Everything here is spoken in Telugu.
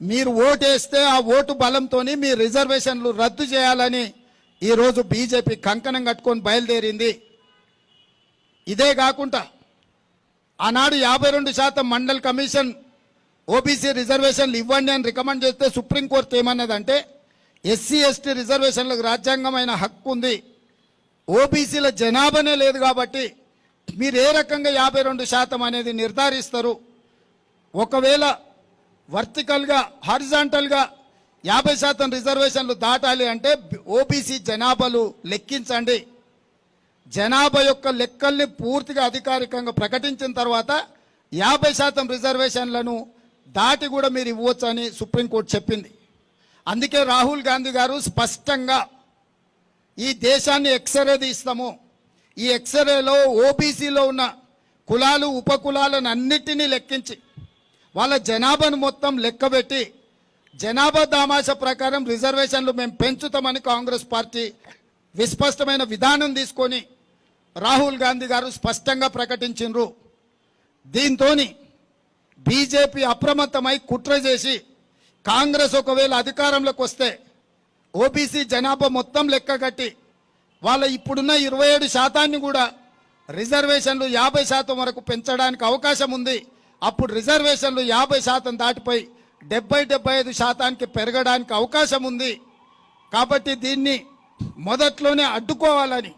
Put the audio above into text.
మీరు ఓటేస్తే ఆ ఓటు బలంతో మీ రిజర్వేషన్లు రద్దు చేయాలని ఈరోజు బీజేపీ కంకణం కట్టుకొని బయలుదేరింది. ఇదే కాకుండా ఆనాడు యాభై రెండు శాతం మండల్ కమిషన్ ఓబీసీ రిజర్వేషన్లు ఇవ్వండి అని రికమెండ్ చేస్తే సుప్రీంకోర్టు ఏమన్నదంటే ఎస్సీ ఎస్టీ రిజర్వేషన్లకు రాజ్యాంగమైన హక్కు ఉంది. ఓబీసీల జనాభానే లేదు కాబట్టి మీరు ఏ రకంగా యాభై రెండు శాతం అనేది నిర్ధారిస్తారు? ఒకవేళ వర్టికల్గా హారిజాంటల్గా యాభై శాతం రిజర్వేషన్లు దాటాలి అంటే ఓబీసీ జనాభాలు లెక్కించండి. జనాభా యొక్క లెక్కల్ని పూర్తిగా అధికారికంగా ప్రకటించిన తర్వాత యాభై శాతం రిజర్వేషన్లను దాటి కూడా మీరు ఇవ్వచ్చు అని సుప్రీంకోర్టు చెప్పింది. అందుకే రాహుల్ గాంధీ గారు స్పష్టంగా ఈ దేశాన్ని ఎక్స్రే తీస్తాము. ఈ ఎక్స్రేలో ఓబీసీలో ఉన్న కులాలు ఉపకులాలను అన్నిటినీ లెక్కించి వాళ్ళ జనాభాను మొత్తం లెక్కబెట్టి జనాభా దామాష ప్రకారం రిజర్వేషన్లు మేము పెంచుతామని కాంగ్రెస్ పార్టీ విస్పష్టమైన విధానం తీసుకొని రాహుల్ గాంధీ గారు స్పష్టంగా ప్రకటించిండ్రు. దీంతో బీజేపీ అప్రమత్తమై కుట్ర చేసి కాంగ్రెస్ ఒకవేళ అధికారంలోకి వస్తే ఓబీసీ జనాభా మొత్తం లెక్కగట్టి వాళ్ళ ఇప్పుడున్న ఇరవై ఏడు శాతాన్ని కూడా రిజర్వేషన్లు యాభై శాతం వరకు పెంచడానికి అవకాశం ఉంది. అప్పుడు రిజర్వేషన్లు యాభై శాతం దాటిపోయి డెబ్బై డెబ్బై ఐదు శాతానికి పెరగడానికి అవకాశం ఉంది. కాబట్టి దీన్ని మొదట్లోనే అడ్డుకోవాలని